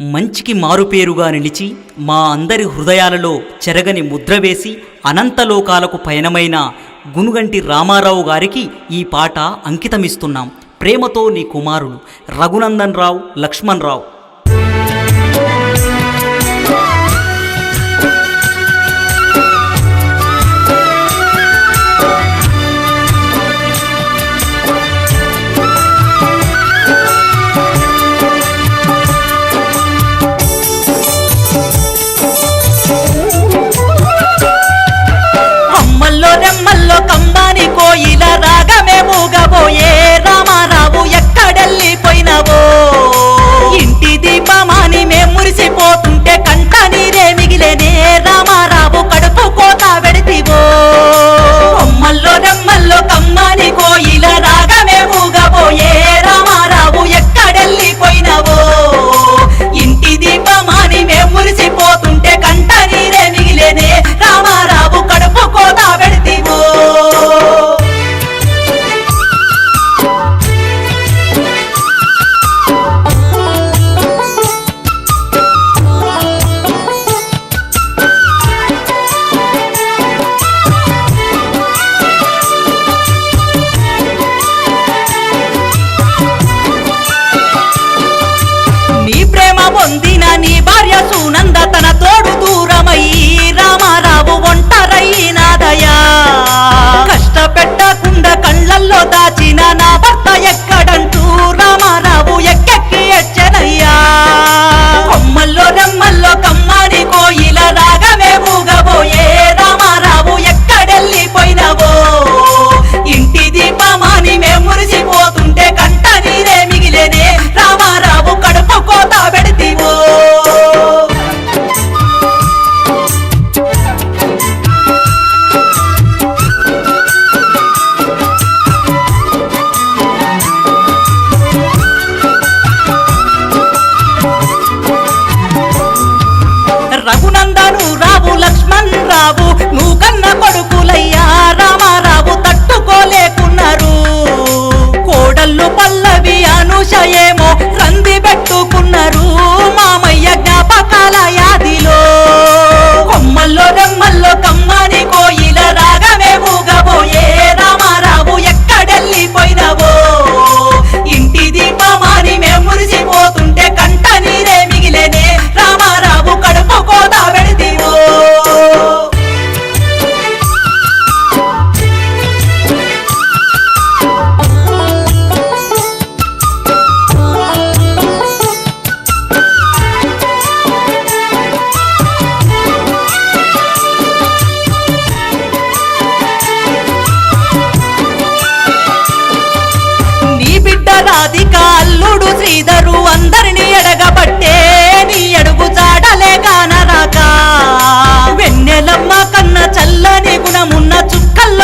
మంచికి మారుపేరుగా నిలిచి మా అందరి హృదయాలలో చెరగని ముద్ర వేసి అనంతలోకాలకు పయనమైన గునుగంటి రామారావు గారికి ఈ పాట అంకితమిస్తున్నాం. ప్రేమతో నీ కుమారులు రఘునందన్ రావు లక్ష్మణ్ రావు.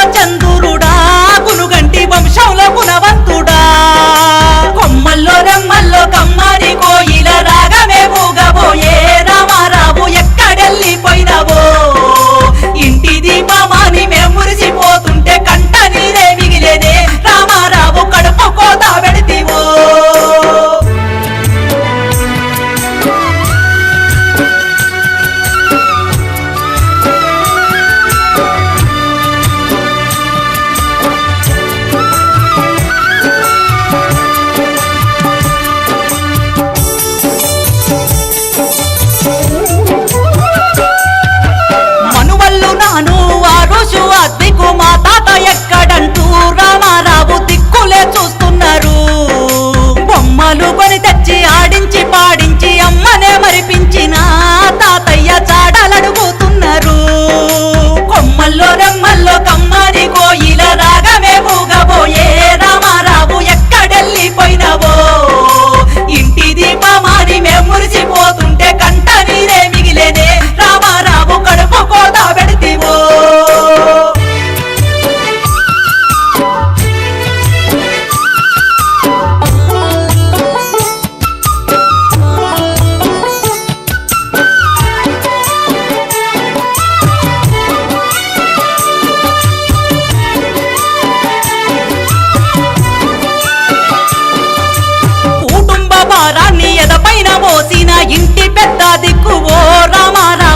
escuchando. భారాన్ని ఎదపైన పోసిన ఇంటి పెద్ద దిక్కువో రామారా